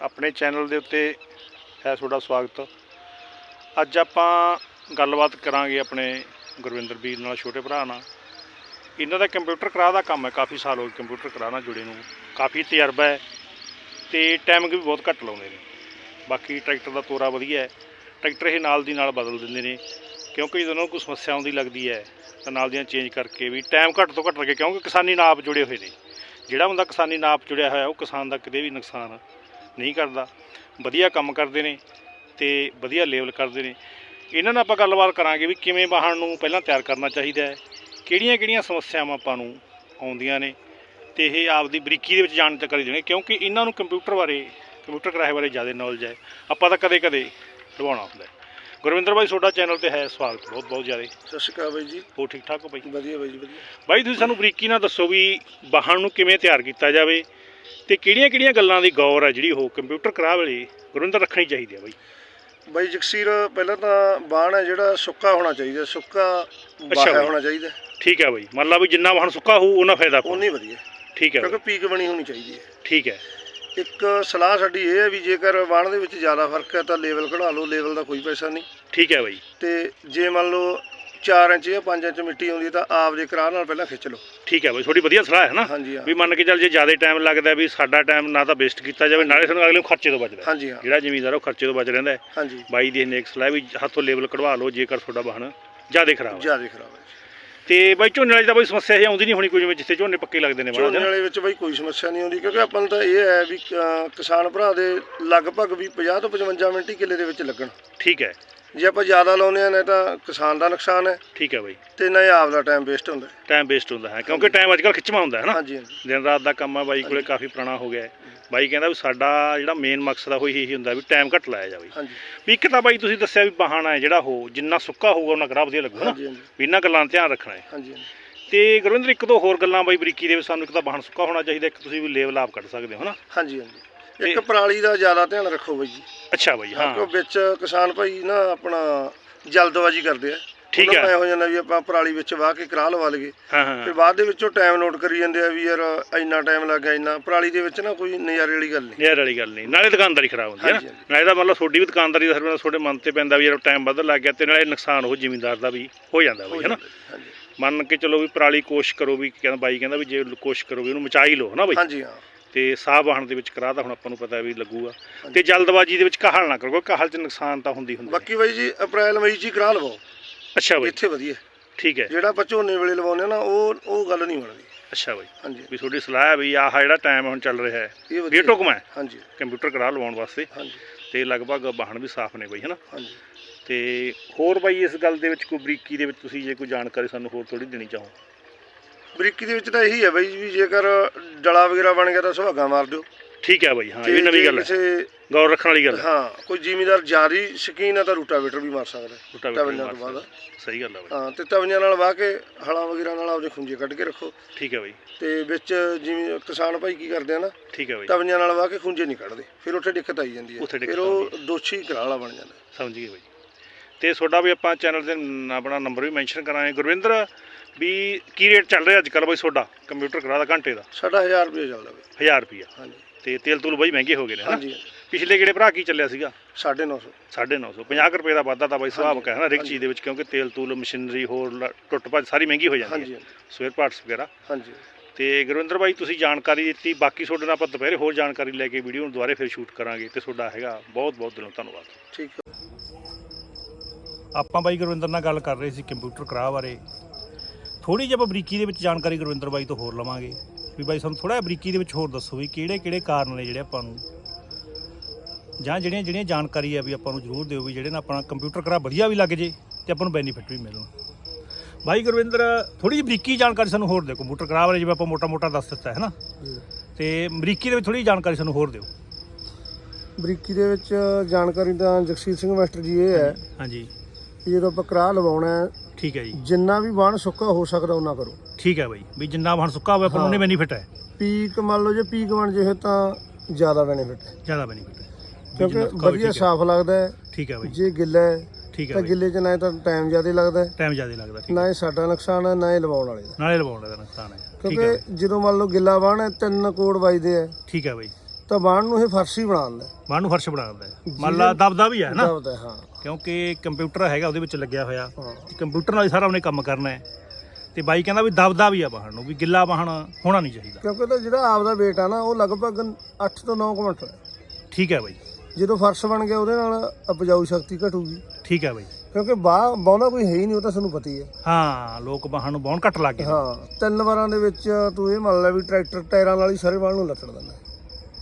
ਆਪਣੇ ਚੈਨਲ ਦੇ ਉੱਤੇ ਹੈ ਤੁਹਾਡਾ ਸਵਾਗਤ। ਅੱਜ ਆਪਾਂ ਗੱਲਬਾਤ ਕਰਾਂਗੇ ਆਪਣੇ ਗੁਰਵਿੰਦਰ ਵੀਰ ਨਾਲ, ਛੋਟੇ ਭਰਾ ਨਾਲ। ਇਹਨਾਂ ਦਾ ਕੰਪਿਊਟਰ ਕਰਾ ਦਾ ਕੰਮ ਹੈ, ਕਾਫੀ ਸਾਲ ਹੋ ਗਏ ਕੰਪਿਊਟਰ ਕਰਾ ਨਾਲ ਜੁੜੇ ਨੂੰ। ਕਾਫੀ ਤਜਰਬਾ ਹੈ ਤੇ ਟਾਈਮਿੰਗ ਵੀ ਬਹੁਤ ਘੱਟ ਲਾਉਂਦੇ ਨੇ। ਬਾਕੀ ਟਰੈਕਟਰ ਦਾ ਤੋਰਾ ਵਧੀਆ ਹੈ। ਟਰੈਕਟਰ ਇਹ ਨਾਲ ਦੀ ਨਾਲ ਬਦਲ ਦਿੰਦੇ ਨੇ, ਕਿਉਂਕਿ ਜਦੋਂ ਕੋਈ ਸਮੱਸਿਆ ਆਉਂਦੀ ਲੱਗਦੀ ਹੈ, ਤਾਂ ਨਾਲ ਦੀਆਂ ਚੇਂਜ ਕਰਕੇ ਵੀ ਟਾਈਮ ਘੱਟ ਤੋਂ ਘੱਟ ਲੱਗੇ, ਕਿਉਂਕਿ ਕਿਸਾਨੀ ਨਾਲ ਆਪ ਜੁੜੇ ਹੋਏ ਨੇ। ਜਿਹੜਾ ਬੰਦਾ ਕਿਸਾਨੀ ਨਾਲ ਆਪ ਜੁੜਿਆ ਹੋਇਆ, ਉਹ ਕਿਸਾਨ ਦਾ ਕਦੇ ਵੀ ਨੁਕਸਾਨ ਨਹੀਂ ਕਰਦਾ। ਵਧੀਆ ਕੰਮ ਕਰਦੇ ਨੇ ਤੇ ਵਧੀਆ ਲੇਵਲ ਕਰਦੇ ਨੇ। ਇਹਨਾਂ ਨਾਲ ਆਪਾਂ ਗੱਲਬਾਤ ਕਰਾਂਗੇ ਵੀ ਕਿਵੇਂ ਵਾਹਣ ਨੂੰ ਪਹਿਲਾਂ ਤਿਆਰ ਕਰਨਾ ਚਾਹੀਦਾ ਹੈ ਕਿਹੜੀਆਂ ਕਿਹੜੀਆਂ ਸਮੱਸਿਆਵਾਂ ਆਪਾਂ ਨੂੰ ਆਉਂਦੀਆਂ ਨੇ ਤੇ ਇਹ ਆਪਦੀ ਬਰੀਕੀ ਦੇ ਵਿੱਚ ਜਾਣ ਤੱਕ ਕਰੀ ਦੇਣੇ ਕਿਉਂਕਿ ਇਹਨਾਂ ਨੂੰ ਕੰਪਿਊਟਰ ਬਾਰੇ ਕੰਪਿਊਟਰ ਕਰਾਏ ਬਾਰੇ ਜ਼ਿਆਦਾ ਨੌਲੇਜ ਹੈ। ਆਪਾਂ ਤਾਂ ਕਦੇ ਕਦੇ ਲਵਾਉਣਾ ਹੁੰਦਾ ਹੈ। ਗੁਰਵਿੰਦਰ ਭਾਈ ਤੁਹਾਡਾ ਚੈਨਲ ਤੇ ਹੈ ਸਵਾਗਤ ਬਹੁਤ ਬਹੁਤ ਜ਼ਿਆਦਾ। ਸਤਿ ਸ਼੍ਰੀ ਅਕਾਲ ਬਾਈ ਜੀ। ਹੋ ਠੀਕ ਠਾਕ ਹੋ ਬਾਈ? ਵਧੀਆ ਬਾਈ ਜੀ ਵਧੀਆ। ਬਾਈ ਤੁਸੀਂ ਸਾਨੂੰ ਬਰੀਕੀ ਨਾਲ ਦੱਸੋ ਵੀ ਵਾਹਣ ਨੂੰ ਕਿਵੇਂ ਤਿਆਰ ਕੀਤਾ ਜਾਵੇ ਤੇ ਕਿਹੜੀਆਂ-ਕਿਹੜੀਆਂ ਗੱਲਾਂ ਦੀ ਗੌਰ ਹੈ ਜਿਹੜੀ ਉਹ ਕੰਪਿਊਟਰ ਕਰਾ ਵੇਲੇ ਗੁਰਵਿੰਦਰ ਰੱਖਣੀ ਚਾਹੀਦੀ ਹੈ ਬਾਈ। ਬਾਈ ਜਗਸੀਰ ਪਹਿਲਾਂ ਤਾਂ ਬਾਣ ਹੈ ਜਿਹੜਾ ਸੁੱਕਾ ਹੋਣਾ ਚਾਹੀਦਾ ਸੁੱਕਾ ਬਾਹਾ। ਹੋਣਾ ਚਾਹੀਦਾ। ਠੀਕ ਹੈ ਬਾਈ। ਮੰਨ ਲਾ ਵੀ ਜਿੰਨਾ ਵਾਹਣ ਸੁੱਕਾ ਹੋਊ ਉਹਨਾਂ ਫਾਇਦਾ ਉਨੀ ਵਧੀਆ। ਠੀਕ ਹੈ ਕਿਉਂਕਿ ਪੀਕ ਬਣੀ ਹੋਣੀ ਚਾਹੀਦੀ ਹੈ। ਠੀਕ ਹੈ ਇੱਕ ਸਲਾਹ ਸਾਡੀ ਇਹ ਹੈ ਵੀ ਜੇਕਰ ਬਾਣ ਦੇ ਵਿੱਚ ਜ਼ਿਆਦਾ ਫ਼ਰਕ ਹੈ ਤਾਂ ਲੈਵਲ ਕਢਾ ਲਓ ਲੈਵਲ ਦਾ ਕੋਈ ਪੈਸਾ ਨਹੀਂ। ਠੀਕ ਹੈ ਬਾਈ। ਤੇ ਜੇ ਮੰਨ ਲਓ 4 ਇੰਚ ਜਾਂ 5 ਇੰਚ ਮਿੱਟੀ ਆਉਂਦੀ ਹੈ ਤਾਂ ਆਪ ਦੇ ਕਰਾਹ ਨਾਲ ਪਹਿਲਾਂ ਖਿੱਚ ਲਓ। ਠੀਕ ਹੈ ਬਾਈ ਥੋੜੀ ਵਧੀਆ ਸਲਾਹ ਹੈ ਨਾ? ਹਾਂਜੀ ਹਾਂ। ਵੀ ਮੰਨ ਕੇ ਚੱਲ ਜੇ ਜ਼ਿਆਦਾ ਟਾਈਮ ਲੱਗਦਾ ਵੀ ਸਾਡਾ ਟਾਈਮ ਨਾ ਤਾਂ ਵੇਸਟ ਕੀਤਾ ਜਾਵੇ ਨਾਲੇ ਸਾਨੂੰ ਅਗਲੇ ਨੂੰ ਖਰਚੇ ਤੋਂ ਬਚਦਾ ਹੈ। ਹਾਂਜੀ ਹਾਂ। ਜਿਹੜਾ ਜ਼ਮੀਨਦਾਰ ਉਹ ਖਰਚੇ ਤੋਂ ਬਚ ਰਹਿੰਦਾ ਹੈ। ਹਾਂਜੀ। ਬਾਈ ਦੀ ਨੇਕ ਸਲਾਹ ਵੀ ਹੱਥੋਂ ਲੇਬਲ ਕਢਵਾ ਲਓ ਜੇਕਰ ਤੁਹਾਡਾ ਵਾਹਣ ਜ਼ਿਆਦਾ ਖਰਾਬ ਹੈ। ਜ਼ਿਆਦਾ ਖਰਾਬ ਹੈ ਤੇ ਬਾਈ ਝੋਨੇ ਵਾਲੀ ਤਾਂ ਬਾਈ ਸਮੱਸਿਆ ਇਹ ਆਉਂਦੀ ਨਹੀਂ ਹੋਣੀ ਕੋਈ ਜਿਵੇਂ ਜਿੱਥੇ ਝੋਨੇ ਪੱਕੇ ਲੱਗਦੇ ਨੇ ਝੋਨੇ ਵਾਲੇ ਵਿੱਚ ਬਾਈ ਕੋਈ ਸਮੱਸਿਆ ਨਹੀਂ ਆਉਂਦੀ ਕਿਉਂਕਿ ਆਪਾਂ ਨੂੰ ਤਾਂ ਇਹ ਹੈ ਵੀ ਕਿਸਾਨ ਭਰਾ ਦੇ ਲਗਭਗ ਵੀ 50 ਤੋਂ 55 ਮਿੰਟ ਹੀ ਕਿੱਲੇ ਦੇ ਵਿੱਚ ਲੱਗਣ। ਠੀਕ ਹੈ। ਜੇ ਆਪਾਂ ਜ਼ਿਆਦਾ ਲਾਉਂਦੇ ਆ ਨਾ ਤਾਂ ਕਿਸਾਨ ਦਾ ਨੁਕਸਾਨ ਹੈ। ਠੀਕ ਹੈ ਬਾਈ। ਤੇ ਨਾ ਹੀ ਆਪ ਦਾ ਟਾਈਮ ਵੇਸਟ ਹੁੰਦਾ ਹੈ। ਟਾਈਮ ਵੇਸਟ ਹੁੰਦਾ ਹੈ ਕਿਉਂਕਿ ਟਾਈਮ ਅੱਜ ਕੱਲ੍ਹ ਖਿੱਚਵਾ ਹੁੰਦਾ ਹੈ ਨਾ। ਹਾਂਜੀ ਹਾਂਜੀ। ਦਿਨ ਰਾਤ ਦਾ ਕੰਮ ਆ ਬਾਈ ਕੋਲੇ ਕਾਫੀ ਪੁਰਾਣਾ ਹੋ ਗਿਆ ਹੈ। ਬਾਈ ਕਹਿੰਦਾ ਵੀ ਸਾਡਾ ਜਿਹੜਾ ਮੇਨ ਮਕਸਦ ਆ ਉਹ ਇਹੀ ਹੁੰਦਾ ਵੀ ਟਾਈਮ ਘੱਟ ਲਾਇਆ ਜਾਵੇ। ਹਾਂਜੀ। ਵੀ ਇੱਕ ਤਾਂ ਬਾਈ ਤੁਸੀਂ ਦੱਸਿਆ ਵੀ ਬਹਾਨਾ ਹੈ ਜਿਹੜਾ ਉਹ ਜਿੰਨਾ ਸੁੱਕਾ ਹੋਊਗਾ ਉਹਨਾਂ ਕਰਾ ਵਧੀਆ ਲੱਗੂ ਨਾ ਹਾਂਜੀ ਹਾਂਜੀ। ਵੀ ਇਹਨਾਂ ਗੱਲਾਂ ਦਾ ਧਿਆਨ ਰੱਖਣਾ ਹੈ। ਹਾਂਜੀ ਹਾਂਜੀ। ਤੇ ਗੁਰਵਿੰਦਰ ਇੱਕ ਦੋ ਹੋਰ ਗੱਲਾਂ ਬਾਈ ਬਰੀਕੀ ਦੇ ਵਿੱਚ ਸਾਨੂੰ ਇੱਕ ਤਾਂ ਬਾਹਣ ਸੁੱਕਾ ਹੋਣਾ ਚਾਹੀਦਾ ਇੱਕ ਤੁਸੀਂ ਵੀ ਲੇਵਲ ਆਪ ਕੱਢ ਸਕਦੇ ਹੋ ਨਾ ਹਾਂਜੀ ਹਾਂਜੀ। ਇੱਕ ਪਰਾਲੀ ਦਾ ਜ਼ਿਆਦਾ ਧਿਆਨ ਰੱਖੋ ਬਾਈ ਜੀ। ਅੱਛਾ ਬਾਈ ਹਾਂ। ਕਿਉਂਕਿ ਵਿੱਚ ਕਿਸਾਨ ਭਾਈ ਨਾ ਆਪਣਾ ਜਲਦਬਾਜ਼ੀ ਕਰਦੇ ਆ। ਠੀਕ ਹੈ। ਐਂ ਹੋ ਜਾਂਦਾ ਵੀ ਆਪਾਂ ਪਰਾਲੀ ਵਿੱਚ ਵਾਹ ਕੇ ਕਰਾਹ ਲਵਾ ਹਾਂ ਤੇ ਬਾਅਦ ਦੇ ਵਿੱਚੋਂ ਟਾਈਮ ਨੋਟ ਕਰੀ ਜਾਂਦੇ ਆ ਵੀ ਯਾਰ ਇੰਨਾ ਟਾਈਮ ਲੱਗ ਗਿਆ ਇੰਨਾ। ਪਰਾਲੀ ਦੇ ਵਿੱਚ ਨਾ ਕੋਈ ਨਜ਼ਾਰੇ ਵਾਲੀ ਗੱਲ ਨਹੀਂ। ਯਾਰ ਵਾਲੀ ਗੱਲ ਨਹੀਂ। ਨਾਲੇ ਦੁਕਾਨਦਾਰੀ ਖਰਾਬ ਹੁੰਦੀ ਹੈ ਨਾ। ਨਾਲੇ ਤਾਂ ਮਤਲਬ ਤੁਹਾਡੀ ਵੀ ਦੁਕਾਨਦਾਰੀ ਦਾ ਸਰਵਨ ਤੁਹਾਡੇ ਮਨ ਤੇ ਪੈਂਦਾ ਵੀ ਯਾਰ ਟਾਈਮ ਵੱਧ ਲੱਗ ਗਿਆ ਤੇ ਨਾਲੇ ਨੁਕਸਾਨ ਉਹ ਜ਼ਿਮੀਂਦਾਰ ਦਾ ਵੀ ਹੋ ਜਾਂਦਾ ਬਈ ਹੈ ਨਾ ਹਾਂਜੀ। ਮੰਨ ਕੇ ਚਲੋ ਵੀ ਪਰਾਲੀ ਕੋਸ਼ਿਸ਼ ਕਰੋ ਵੀ ਕਹਿੰਦਾ ਬਾਈ ਕਹਿੰਦਾ ਵੀ ਜੇ ਕੋਸ਼ਿਸ਼ ਕਰੋ ਵੀ ਉਹਨੂੰ ਮਚਾ ਹੀ ਲਓ ਹਨਾ ਬਾਈ? ਹਾਂਜੀ ਹਾਂ। ਤੇ ਸਾਹ ਵਾਹਣ ਦੇ ਵਿੱਚ ਕਰਾ ਤਾਂ ਹੁਣ ਆਪਾਂ ਨੂੰ ਪਤਾ ਵੀ ਲੱਗੂਗਾ। ਤੇ ਜਲਦਬਾਜ਼ੀ ਦੇ ਵਿੱਚ ਕਾਹਲ ਨਾ ਕਰੋ ਕਾਹਲ 'ਚ ਨੁਕਸਾਨ ਤਾਂ ਹੁੰਦੀ ਹੁੰਦੀ। ਬਾਕੀ ਬਾਈ ਜੀ ਅਪ੍ਰੈਲ ਮਈ ਚ ਹੀ ਕਰਾਹ ਲਵਾਓ ਅੱਛਾ ਬਾਈ। ਇੱਥੇ ਵਧੀਆ। ਠੀਕ ਹੈ। ਜਿਹੜਾ ਆਪਾਂ ਝੋਨੇ ਵੇਲੇ ਲਵਾਉਂਦੇ ਨਾ ਉਹ ਉਹ ਗੱਲ ਨਹੀਂ ਬਣਦੀ। ਅੱਛਾ ਬਾਈ। ਹਾਂਜੀ। ਵੀ ਤੁਹਾਡੀ ਸਲਾਹ ਹੈ ਵੀ ਆਹ ਜਿਹੜਾ ਟਾਈਮ ਹੁਣ ਚੱਲ ਰਿਹਾ ਹੈ ਇਹ ਟੁਕਮਾ ਹੈ? ਹਾਂਜੀ। ਕੰਪਿਊਟਰ ਕਰਾ ਲਵਾਉਣ ਵਾਸਤੇ। ਹਾਂਜੀ। ਤੇ ਲਗਭਗ ਵਾਹਣ ਵੀ ਸਾਫ਼ ਨੇ ਬਾਈ ਹਨਾ? ਹਾਂਜੀ। ਤੇ ਹੋਰ ਬਾਈ ਇਸ ਗੱਲ ਦੇ ਵਿੱਚ ਕੋਈ ਬਰੀਕੀ ਦੇ ਵਿੱਚ ਤੁਸੀਂ ਜੇ ਕੋਈ ਜਾਣਕਾਰੀ ਸਾਨੂੰ ਹੋਰ ਥੋੜੀ ਦੇਣੀ ਚਾਹੋ। ਬਰੀਕੀ ਦੇ ਵਿੱਚ ਤਾਂ ਇਹੀ ਹੈ ਬਾਈ ਵੀ ਜੇਕਰ ਡਲਾ ਵਗੈਰਾ ਬਣ ਗਿਆ ਤਾਂ ਸੁਹਾਗਾ ਮਾਰ ਦਿਓ। ਠੀਕ ਹੈ ਬਾਈ ਹਾਂ ਇਹ ਨਵੀਂ ਗੱਲ ਹੈ ਕਿਸੇ ਗੌਰ ਰੱਖਣ ਵਾਲੀ ਗੱਲ ਹੈ ਹਾਂ ਕੋਈ ਜ਼ਿਮੀਦਾਰ ਜਾਰੀ ਸ਼ਕੀਨ ਹੈ ਤਾਂ ਰੂਟਾਵੇਟਰ ਵੀ ਮਾਰ ਸਕਦਾ ਹੈ ਤਵੀਆਂ ਵੀ ਤੋਂ ਬਾਅਦ। ਸਹੀ ਗੱਲ ਹੈ ਬਾਈ। ਹਾਂ ਤੇ ਤਵੀਆਂ ਨਾਲ ਵਾਹ ਕੇ ਹਲਾਂ ਵਗੈਰਾ ਨਾਲ ਆਪਦੇ ਖੁੰਝੇ ਕੱਢ ਕੇ ਰੱਖੋ। ਠੀਕ ਹੈ ਬਾਈ। ਤੇ ਵਿੱਚ ਜਿਵੇਂ ਕਿਸਾਨ ਭਾਈ ਕੀ ਕਰਦੇ ਆ ਨਾ ਠੀਕ ਹੈ ਬਾਈ। ਤਵੀਆਂ ਨਾਲ ਵਾਹ ਕੇ ਖੁੰਝੇ ਨਹੀਂ ਕੱਢਦੇ ਫਿਰ ਉੱਥੇ ਦਿੱਕਤ ਆਈ ਜਾਂਦੀ ਹੈ ਦਿੱਕਤ ਫਿਰ ਉਹ ਦੋਸ਼ੀ ਕਰਾ ਵਾਲਾ ਬਣ ਜਾਂਦਾ। ਸਮਝ ਗਏ ਬਾਈ। ਤੇ ਤੁਹਾਡਾ ਵੀ ਆਪਾਂ ਚੈਨਲ ਤੇ ਨ- ਆਪਣਾ ਨੰਬਰ ਵੀ ਮੈਂਸ਼ਨ ਕਰਾਂਗੇ। ਗੁਰਵਿੰਦਰ ਵੀ ਕੀ ਰੇਟ ਚੱਲ ਰਿਹਾ ਅੱਜ ਕੱਲ੍ਹ ਬਾਈ ਤੁਹਾਡਾ ਕੰਪਿਊਟਰ ਕਰਾ ਦਾ ਘੰਟੇ ਦਾ? ਸਾਡਾ 1000 ਰੁਪਏ ਚੱਲਦਾ ਬਾਈ। 1000 ਰੁਪਿਆ ਹਾਂਜੀ। ਤੇ ਤੇਲ ਤੂਲ ਬਾਈ ਮਹਿੰਗੇ ਹੋ ਗਏ ਨੇ ਹਾਂਜੀ ਪਿਛਲੇ ਕਿਹੜੇ ਭਰਾ ਕੀ ਚੱਲਿਆ ਸੀਗਾ? 950 950 50 ਰੁਪਏ ਦਾ ਵਾਧਾ ਤਾਂ ਬਾਈ ਸੁਭਾਵਕ ਹੈ ਨਾ ਹਰ ਇੱਕ ਚੀਜ਼ ਦੇ ਵਿੱਚ ਕਿਉਂਕਿ ਤੇਲ ਤੂਲ ਮਸ਼ੀਨਰੀ ਹੋਰ ਟੁੱਟ ਭੱਜ ਸਾਰੀ ਮਹਿੰਗੀ ਹੋ ਜਾਂਦੀ ਹਾਂਜੀ ਹੈ ਸਵੇਅਰ ਪਾਰਟਸ ਵਗੈਰਾ। ਹਾਂਜੀ। ਤੇ ਗੁਰਵਿੰਦਰ ਬਾਈ ਤੁਸੀਂ ਜਾਣਕਾਰੀ ਦਿੱਤੀ। ਬਾਕੀ ਤੁਹਾਡੇ ਨਾਲ ਆਪਾਂ ਦੁਪਹਿਰੇ ਹੋਰ ਜਾਣਕਾਰੀ ਲੈ ਕੇ ਵੀਡੀਓ ਨੂੰ ਦੁਬਾਰੇ ਫਿਰ ਸ਼ੂਟ ਕਰਾਂਗੇ ਤੇ ਤੁਹਾਡਾ ਹੈਗਾ ਬਹੁਤ ਬਹੁਤ ਦਿਲੋਂ ਧੰਨਵਾਦ। ਠੀਕ ਹੈ। ਆਪਾਂ ਬਾਈ ਗੁਰਵਿੰਦਰ ਨਾਲ ਗੱਲ ਕਰ ਰਹੇ ਸੀ ਕੰਪਿਊਟਰ ਕਰਾ ਬਾਰੇ। ਥੋੜੀ ਜਿਹੀ ਆਪਾਂ ਬਰੀਕੀ ਦੇ ਵਿੱਚ ਜਾਣਕਾਰੀ ਗੁਰਵਿੰਦਰ ਬਾਈ ਤੋਂ ਹੋਰ ਲਵਾਂਗੇ। ਵੀ ਬਾਈ ਸਾਨੂੰ ਥੋੜਾ ਬਰੀਕੀ ਦੇ ਵਿੱਚ ਹੋਰ ਦੱਸੋ ਵੀ ਕਿਹੜੇ ਕਿਹੜੇ ਕਾਰਨ ਨੇ ਜਿਹੜੇ ਆਪਾਂ ਨੂੰ? ਜਾਂ ਜਿਹੜੀਆਂ ਜਿਹੜੀਆਂ ਜਾਣਕਾਰੀ ਆ ਵੀ ਆਪਾਂ ਨੂੰ ਜ਼ਰੂਰ ਦਿਓ ਵੀ ਜਿਹੜੇ ਨਾਲ ਆਪਣਾ ਕੰਪਿਊਟਰ ਕਰਾ ਵਧੀਆ ਵੀ ਲੱਗ ਜੇ ਤੇ ਆਪਾਂ ਨੂੰ ਬੈਨੀਫਿਟ ਵੀ ਮਿਲਣ। ਬਾਈ ਗੁਰਵਿੰਦਰ ਥੋੜੀ ਜਿਹੀ ਬਰੀਕੀ ਜਾਣਕਾਰੀ ਸਾਨੂੰ ਹੋਰ ਦਿਓ। ਕੰਪਿਊਟਰ ਕਰਾ ਬਾਰੇ ਜਿਵੇਂ ਆਪਾਂ ਮੋਟਾ-ਮੋਟਾ ਦੱਸ ਦਿੱਤਾ ਹੈ ਨਾ ਤੇ ਬਰੀਕੀ ਦੇ ਵਿੱਚ ਥੋੜੀ ਜਾਣਕਾਰੀ ਸਾਨੂੰ ਹੋਰ ਦਿਓ। ਬਰੀਕੀ ਦੇ ਵਿੱਚ ਜਾਣਕਾਰੀ ਤਾਂ ਜਗਸੀਰ ਸਿੰਘ ਮਾਸਟਰ ਜੀ ਇਹ ਹੈ ਹਾਂਜੀ। ਕਿ ਜਦੋਂ ਆਪਾਂ ਕਰਾਹ ਲਵਾਉਣਾ ਹੈ ਠੀਕ ਹੈ ਜੀ। ਜਿੰਨਾ ਵੀ ਬਾਣ ਸੁੱਕਾ ਹੋ ਸਕਦਾ ਉਹਨਾਂ ਕਰੋ। ਠੀਕ ਹੈ ਬਾਈ ਵੀ ਜਿੰਨਾ ਹੁਣ ਸੁੱਕਾ ਹੋਵੇ ਨੂੰ ਉਹਨੇ। ਬੈਨੀਫਿਟ ਹੈ। ਪੀਕ ਮੰਨ ਲਓ ਜੇ ਪੀਕ ਬਣ ਜੇ ਤਾਂ ਜ਼ਿਆਦਾ ਬੈਨੀਫਿਟ ਹੈ। ਜ਼ਿਆਦਾ ਬੈਨੀਫਿਟ ਹੈ। ਕਿਉਂਕਿ ਵਧੀਆ। ਸਾਫ਼ ਲੱਗਦਾ ਹੈ। ਠੀਕ ਹੈ ਬਾਈ। ਜੇ ਗਿੱਲਾ ਹੈ ਠੀਕ ਹੈ ਤਾਂ ਗਿੱਲੇ 'ਚ ਨਾ ਤਾਂ ਟਾਈਮ ਜ਼ਿਆਦਾ ਲੱਗਦਾ ਹੈ। ਟਾਈਮ ਜ਼ਿਆਦਾ ਲੱਗਦਾ ਠੀਕ ਨਾ ਹੀ। ਸਾਡਾ ਨੁਕਸਾਨ ਹੈ ਨਾ ਹੀ ਲਵਾਉਣ ਵਾਲੇ ਦਾ। ਨਾਲੇ ਲਵਾਉਣ ਦਾ ਨੁਕਸਾਨ ਹੈ। ਠੀਕ ਹੈ ਕਿਉਂਕਿ ਜਦੋਂ ਮੰਨ ਲਓ ਗਿੱਲਾ ਹੈ ਤਿੰਨ ਕੋੜ ਵੱਜਦੇ ਆ ਠੀਕ ਹੈ ਬਾਈ। ਤਾਂ ਬਾਣ ਨੂੰ ਇਹ ਫਰਸ਼ੀ ਬਣਾ ਦਿੰਦਾ ਹੈ। ਬਾਹਰ ਨੂੰ ਫਰਸ਼ ਬਣਾ ਦਿੰਦਾ ਹੈ। ਮੰਨ ਲਾ ਦਬਦਾ ਵੀ ਹੈ ਨਾ। ਦਬਦਾ ਹੈ, ਕਿਉਂਕਿ ਕੰਪਿਊਟਰ ਹੈਗਾ ਉਹਦੇ ਵਿੱਚ ਲੱਗਿਆ ਹੋਇਆ। ਹਾਂ। ਕੰਪਿਊਟਰ ਨਾਲ ਹੀ ਸਾਰਾ ਉਹਨੇ ਕੰਮ ਕਰਨਾ ਹੈ। ਤੇ ਬਾਈ ਕਹਿੰਦਾ ਵੀ ਦਬਦਾ ਵੀ ਆ ਬਾਹਰ ਨੂੰ ਵੀ ਗਿੱਲਾ ਬਾਹਣ ਹੋਣਾ ਨਹੀਂ ਚਾਹੀਦਾ। ਕਿਉਂਕਿ ਤਾਂ ਜਿਹੜਾ ਆਪਦਾ weight ਆ ਨਾ ਉਹ ਲਗਭਗ 8 ਤੋਂ 9 ਕੁਇੰਟਲ ਹੈ ਠੀਕ ਹੈ ਬਾਈ। ਜਦੋਂ ਫਰਸ਼ ਬਣ ਗਿਆ ਉਹਦੇ ਨਾਲ ਉਪਜਾਊ ਸ਼ਕਤੀ ਘਟੂਗੀ। ਠੀਕ ਹੈ ਬਾਈ। ਕਿਉਂਕਿ ਬਾਹ ਬਾਉਂਦਾ ਕੋਈ ਹੈ ਹੀ ਨਹੀਂ ਉਹ ਤਾਂ ਤੁਹਾਨੂੰ ਪਤਾ ਹੀ ਹੈ। ਹਾਂ ਲੋਕ ਬਾਹਣ ਨੂੰ ਬਾਹਣ ਘੱਟ ਲੱਗ ਗਏ। ਹਾਂ ਤਿੰਨ ਵਾਰਾਂ ਦੇ ਵਿੱਚ ਤੂੰ ਇਹ ਮੰਨ ਲੈ ਵੀ ਟਰੈਕਟਰ ਟਾਇਰਾਂ ਨਾਲ ਹੀ ਸਾਰੇ ਬਾਣ ਨੂੰ ਲੱਤੜ ਦਿੰਦਾ।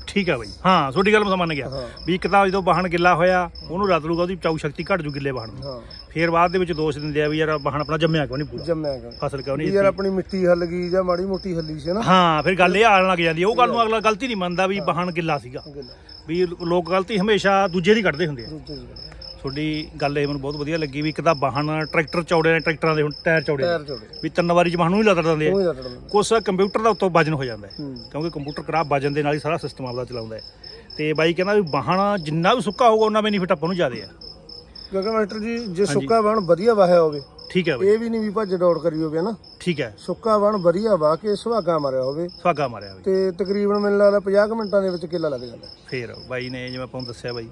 ਠੀਕ ਹੈ ਬਾਈ। ਹਾਂ ਤੁਹਾਡੀ ਗੱਲ ਮੈਂ ਮੰਨ ਗਿਆ। ਹਾਂ। ਵੀ ਇੱਕ ਤਾਂ ਜਦੋਂ ਬਾਹਣ ਗਿੱਲਾ ਹੋਇਆ ਉਹਨੂੰ ਰਤ ਲੂਗਾ ਉਹਦੀ ਚਾਉ ਸ਼ਕਤੀ ਘਟ ਜੂ ਗਿੱਲੇ ਬਾਹਣ ਦੀ। ਹਾਂ। ਫੇਰ ਬਾਅਦ ਦੇ ਵਿੱਚ ਦੋਸ਼ ਦਿੰਦੇ ਆ ਵੀ ਯਾਰ ਬਾਹਣ ਆਪਣਾ ਜੰਮਿਆ ਕਿਉਂ ਨਹੀਂ ਪੂਰਾ? ਜੰਮਿਆ ਫਸਲ ਕਿਉਂ ਵੀ ਨਹੀਂ ਯਾਰ? ਆਪਣੀ ਮਿੱਟੀ ਹੱਲ ਗਈ ਜਾਂ ਮਾੜੀ ਮੋਟੀ ਹੱਲੀ ਸੀ ਨਾ? ਹਾਂ ਫਿਰ ਗੱਲ ਇਹ ਆਣ ਲੱਗ ਜਾਂਦੀ ਹੈ ਉਹ ਗੱਲ ਨੂੰ ਅਗਲਾ ਗਲਤੀ ਨਹੀਂ ਮੰਨਦਾ ਵੀ ਬਾਹਣ ਗਿੱਲਾ ਸੀਗਾ। ਗਿੱਲਾ। ਵੀ ਲੋਕ ਗਲਤੀ ਹਮੇਸ਼ਾ ਦੂਜੇ ਦੀ ਕੱਢਦੇ ਹੁੰਦੇ ਆ। ਦੂਜੇ ਦੀ। ਤੁਹਾਡੀ ਗੱਲ ਇਹ ਮੈਨੂੰ ਬਹੁਤ ਵਧੀਆ ਲੱਗੀ ਵੀ ਇੱਕ ਤਾਂ ਬਾਹਣ ਟਰੈਕਟਰ ਚੌੜੇ ਨੇ ਟਰੈਕਟਰਾਂ ਦੇ ਹੁਣ ਟਾਇਰ ਚੌੜੇ ਨੇ। ਟਾਇਰ ਜੋੜੇ ਵੀ ਤਿੰਨ ਵਾਰੀ ਚ ਬਾਹਣ ਨੂੰ ਹੀ ਲੱਦ ਦਿੰਦੇ ਉਹ ਆ ਹੀ ਕੁਛ ਕੰਪਿਊਟਰ ਦਾ ਉੱਤੋਂ ਵਜਨ ਹੋ ਜਾਂਦਾ ਹੈ। ਹੂੰ। ਕਿਉਂਕਿ ਕੰਪਿਊਟਰ ਕਰਾ ਵਜਨ ਦੇ ਨਾਲ ਹੀ ਸਾਰਾ ਸਿਸਟਮ ਆਪਦਾ ਚਲਾਉਂਦਾ ਹੈ। ਤੇ ਬਾਈ ਕਹਿੰਦਾ ਵੀ ਬਾਹਣ ਜਿੰਨਾ ਵੀ ਸੁੱਕਾ ਹੋਊਗਾ ਉਹਨਾਂ ਬੈਨੀਫਿਟ ਆਪਾਂ ਨੂੰ ਜ਼ਿਆਦੇ ਆ। ਕਿਉਂਕਿ ਮਾਸਟਰ ਜੀ ਜੇ ਸੁੱਕਾ ਬਾਣ ਵਧੀਆ ਵਾਹਿਆ ਹੋਵੇ ਠੀਕ ਹੈ ਬਾਈ। ਇਹ ਵੀ ਨਹੀਂ ਵੀ ਭੱਜ ਦੌੜ ਕਰੀ ਹੋਵੇ ਨਾ ਠੀਕ ਹੈ। ਸੁੱਕਾ ਬਾਣ ਵਧੀਆ ਵਾਹ ਕੇ ਸੁਹਾਗਾ ਮਾਰਿਆ ਹੋਵੇ। ਸੁਹਾਗਾ ਮਾਰਿਆ ਬਾਈ ਤੇ ਤਕਰੀਬਨ ਮੈਨੂੰ ਲੱਗਦਾ 50 ਕੁ ਮਿੰਟਾਂ ਦੇ ਵਿੱਚ ਕਿੱਲਾ ਲੱਗ ਜਾਂਦਾ। ਫੇਰ ਬਾਈ ਨੇ ਜਿਵੇਂ ਆਪਾਂ ਨੂੰ ਦੱਸਿਆ ਬਾਈ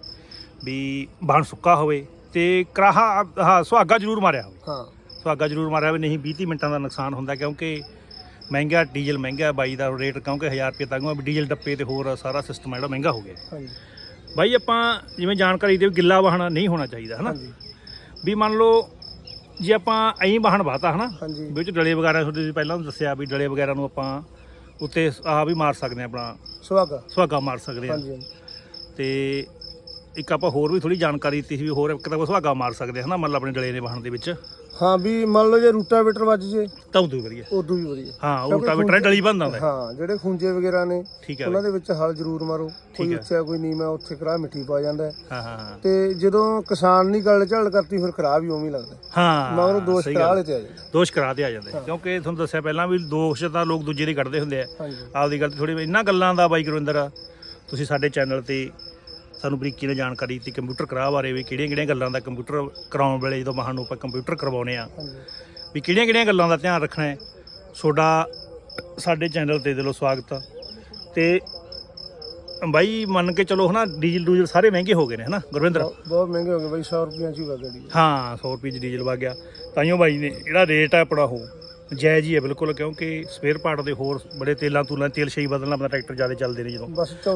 ਵੀ ਬਾਹਣ ਸੁੱਕਾ ਹੋਵੇ ਤੇ ਕਰਾਹਾ ਹਾਂ ਸੁਹਾਗਾ ਜ਼ਰੂਰ ਮਾਰਿਆ ਹੋਵੇ। ਹਾਂ। ਸੁਹਾਗਾ ਜ਼ਰੂਰ ਮਾਰਿਆ ਹੋਵੇ ਨਹੀਂ 20 30 ਮਿੰਟਾਂ ਦਾ ਨੁਕਸਾਨ ਹੁੰਦਾ ਕਿਉਂਕਿ ਮਹਿੰਗਾ ਡੀਜ਼ਲ ਮਹਿੰਗਾ ਬਾਈ ਦਾ ਰੇਟ ਕਿਉਂਕਿ 1000 ਰੁਪਏ ਤੱਕ ਵੀ ਡੀਜ਼ਲ ਡੱਪੇ ਤੇ ਹੋਰ ਸਾਰਾ ਸਿਸਟਮ ਜਿਹੜਾ ਮਹਿੰਗਾ ਹੋ ਗਿਆ। ਹਾਂਜੀ। ਬਾਈ ਆਪਾਂ ਜਿਵੇਂ ਜਾਣਕਾਰੀ ਦੇ ਗਿੱਲਾ ਵਾਹਣ ਨਹੀਂ ਹੋਣਾ ਚਾਹੀਦਾ ਹਨਾ? ਵੀ ਮੰਨ ਲਓ ਜੇ ਆਪਾਂ ਐਂ ਵਾਹਣ ਬਾਤਾ ਹਨਾ? ਵਿੱਚ ਡਲੇ ਵਗੈਰਾ ਤੁਹਾਡੇ ਪਹਿਲਾਂ ਦੱਸਿਆ ਵੀ ਡਲੇ ਵਗੈਰਾ ਨੂੰ ਆਪਾਂ ਉੱਤੇ ਆਹ ਵੀ ਮਾਰ ਸਕਦੇ ਆ ਆਪਣਾ। ਸੁਹਾਗਾ। ਸੁਹਾਗਾ ਮਾਰ ਸਕਦੇ ਆ ਤੇ ਇੱਕ ਆਪਾਂ ਹੋਰ ਵੀ ਥੋੜੀ ਜਾਣਕਾਰੀ ਦਿੱਤੀ ਸੀ ਵੀ ਹੋਰ ਇੱਕ ਤਾਂ ਕੋਈ ਸੁਹਾਗਾ ਮਾਰ ਸਕਦੇ ਹਨਾ ਮੰਨ ਲਓ ਆਪਣੇ ਡਲੇ ਦੇ ਵਾਹਣ ਦੇ ਵਿੱਚ। ਹਾਂ ਵੀ ਮੰਨ ਲਓ ਜੇ ਰੂਟਾਵੇਟਰ ਵੱਜ ਜੇ। ਤਾਂ ਉਦੋਂ ਵਧੀਆ। ਉਦੋਂ ਵੀ ਵਧੀਆ। ਹਾਂ ਉਹ ਕਿਉਂਕਿ ਰੂਟਾ ਵੀ ਡਲੀ ਬੰਦਾ ਹੁੰਦਾ ਹੈ। ਹਾਂ ਜਿਹੜੇ ਖੁੰਝੇ ਵਗੈਰਾ ਨੇ ਠੀਕ ਹੈ ਉਹਨਾਂ। ਦੇ ਵਿੱਚ ਹਲ ਜ਼ਰੂਰ ਮਾਰੋ। ਕੋਈ ਹੈ। ਉੱਚਾ ਕੋਈ ਨੀਵਾਂ ਉੱਥੇ ਕਰਾ ਮਿੱਟੀ ਪਾ ਜਾਂਦਾ। ਹੈ। ਹਾਂ ਹਾਂ। ਹਾਂ ਤੇ ਜਦੋਂ ਕਿਸਾਨ ਨਹੀਂ ਗੱਲ ਝੜ ਕਰਤੀ ਫਿਰ ਖਰਾਬ ਹੀ ਉਵੇਂ ਹੀ ਲੱਗਦਾ। ਹਾਂ ਮਗਰੋਂ ਦੋਸ਼ ਸਹੀ ਕਰਾ। ਵਾਲੇ ਤੇ ਆ ਜਾਂਦਾ। ਦੋਸ਼ ਕਰਾ ਤੇ ਆ ਜਾਂਦੇ। ਕਿਉਂਕਿ ਤੁਹਾਨੂੰ ਦੱਸਿਆ ਪਹਿਲਾਂ ਵੀ ਦੋਸ਼ ਤਾਂ ਲੋਕ ਦੂਜੇ ਦੇ ਕੱਢਦੇ ਹੁੰਦੇ ਆ। ਹਾਂਜੀ। ਆਪਦੀ ਗੱਲ ਥੋੜੀ ਇਹਨਾਂ ਗੱਲਾਂ ਦਾ ਬਾਈ ਗੁਰਵਿੰਦਰ ਤੁਸੀਂ ਸਾਡੇ ਚੈਨਲ ਤੇ ਸਾਨੂੰ ਬਰੀਕੀ ਨਾਲ ਜਾਣਕਾਰੀ ਦਿੱਤੀ ਕੰਪਿਊਟਰ ਕਰਾ ਬਾਰੇ ਵੀ ਕਿਹੜੀਆਂ ਕਿਹੜੀਆਂ ਗੱਲਾਂ ਦਾ ਕੰਪਿਊਟਰ ਕਰਾਉਣ ਵੇਲੇ ਜਦੋਂ ਵਾਹਨ ਨੂੰ ਆਪਾਂ ਕੰਪਿਊਟਰ ਕਰਵਾਉਨੇ ਆ ਵੀ ਕਿਹੜੀਆਂ ਕਿਹੜੀਆਂ ਗੱਲਾਂ ਦਾ ਧਿਆਨ ਰੱਖਣਾ ਹੈ। ਤੁਹਾਡਾ ਸਾਡੇ ਚੈਨਲ ਤੇ ਦਿਲੋਂ ਸਵਾਗਤ ਆ। ਤੇ ਬਾਈ ਮੰਨ ਕੇ ਚਲੋ ਹਨਾ ਡੀਜ਼ਲ ਡੂਜ਼ਲ ਸਾਰੇ ਮਹਿੰਗੇ ਹੋ ਗਏ ਨੇ ਹਨਾ ਗੁਰਵਿੰਦਰ? ਬਹੁਤ ਮਹਿੰਗੇ ਹੋ ਗਏ ਬਾਈ 100 ਰੁਪਈਆਂ ਚ ਹੀ ਵਗ ਗਈ ਹਾਂ 100 ਰੁਪਏ ਚ ਡੀਜ਼ਲ ਵਗ ਗਿਆ। ਤਾਈਓ ਬਾਈ ਨੇ ਜਿਹੜਾ ਰੇਟ ਹੈ ਆਪਣਾ ਉਹ। ਜਾਇਜ਼ ਹੀ ਹੈ ਬਿਲਕੁਲ ਕਿਉਂਕਿ ਸਪੇਅਰ ਪਾਰਟ ਦੇ ਹੋਰ ਬੜੇ ਤੇਲਾਂ ਤੂਲਾਂ ਤੇਲ ਸ਼ਈ ਬਦਲਣਾ ਆਪਣਾ ਟਰੈਕਟਰ ਜ਼ਿਆਦਾ ਚੱਲਦੇ ਨੇ ਜਦੋਂ।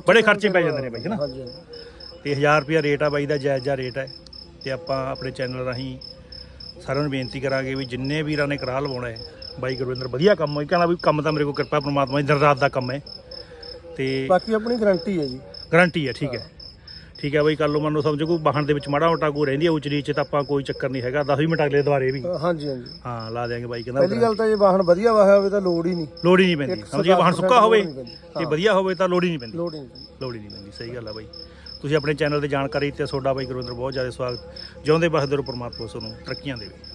ਬੜੇ ਖਰਚੇ ਪੈ ਜਾਂਦੇ ਨੇ ਬਾਈ, ਹਨਾ? ਤੇ 1000 ਰੁਪਿਆ ਰੇਟ ਆ ਬਾਈ ਦਾ ਜਾਇਜ਼ ਜਿਹਾ ਰੇਟ ਹੈ। ਤੇ ਆਪਾਂ ਆਪਣੇ ਚੈਨਲ ਰਾਹੀਂ ਸਾਰਿਆਂ ਨੂੰ ਬੇਨਤੀ ਕਰਾਂਗੇ ਵੀ ਜਿੰਨੇ ਵੀਰਾਂ ਨੇ ਕਰਾ ਲਵਾਉਣਾ ਹੈ ਬਾਈ ਗੁਰਵਿੰਦਰ ਵਧੀਆ ਕੰਮ ਹੈ। ਕਹਿੰਦਾ ਵੀ ਕੰਮ ਤਾਂ ਮੇਰੇ ਕੋਲ ਕਿਰਪਾ ਪ੍ਰਮਾਤਮਾ ਦੀ ਦਿਨ ਰਾਤ ਦਾ ਕੰਮ ਹੈ। ਤੇ ਬਾਕੀ ਆਪਣੀ ਗਾਰੰਟੀ ਹੈ ਜੀ। ਗਾਰੰਟੀ ਹੈ ਠੀਕ ਹੈ। ਠੀਕ ਹੈ ਬਾਈ ਕੱਲ ਨੂੰ ਮੰਨ ਸਮਝੋ ਕੋਈ ਵਾਹਣ ਦੇ ਵਿੱਚ ਮਾੜਾ ਮੋਟਾ ਕੋਈ ਰਹਿੰਦੀ ਹੈ ਉੱਚ ਰੀਚ ਤਾਂ ਆਪਾਂ ਕੋਈ ਚੱਕਰ ਨਹੀਂ ਹੈਗਾ। 10 ਮਿੰਟ ਅਗਲੇ ਦੁਆਰੇ ਵੀ। ਹਾਂਜੀ ਹਾਂਜੀ। ਹਾਂ ਲਾ ਦੇਾਂਗੇ ਬਾਈ ਕਹਿੰਦਾ ਪਹਿਲੀ ਗੱਲ ਤਾਂ ਜੇ ਵਾਹਨ ਵਧੀਆ ਵਾਹਿਆ ਹੋਵੇ ਤਾਂ ਲੋੜ ਹੀ ਨਹੀਂ। ਲੋੜ ਹੀ ਨਹੀਂ ਪੈਂਦੀ। ਇੱਕ ਸਮਝੀਏ ਵਾਹਣ ਸੌ ਸੁੱਕਾ ਹੋਵੇ। ਤੇ। ਵਧੀਆ ਹੋਵੇ ਤਾਂ ਲੋੜ ਹੀ ਨਹੀਂ ਪੈਂਦੀ। ਲੋੜ ਹੀ ਨਹੀਂ ਪੈਂਦੀ। ਲੋੜ ਹੀ ਨਹੀਂ ਪੈਂਦੀ ਸਹੀ ਗੱਲ ਆ ਬਾਈ। ਤੁਸੀਂ ਆਪਣੇ ਚੈਨਲ ਤੇ ਜਾਣਕਾਰੀ ਤੇ ਤੁਹਾਡਾ ਬਾਈ ਗੁਰਵਿੰਦਰ ਬਹੁਤ ਜ਼ਿਆਦਾ ਸਵਾਗਤ। ਜਿਉਂਦੇ ਬਸਦੇ ਰਹੋ ਪ੍ਰਮਾਤਮਾ ਤੁਹਾਨੂੰ ਤਰੱਕੀਆਂ ਦੇਵੇ।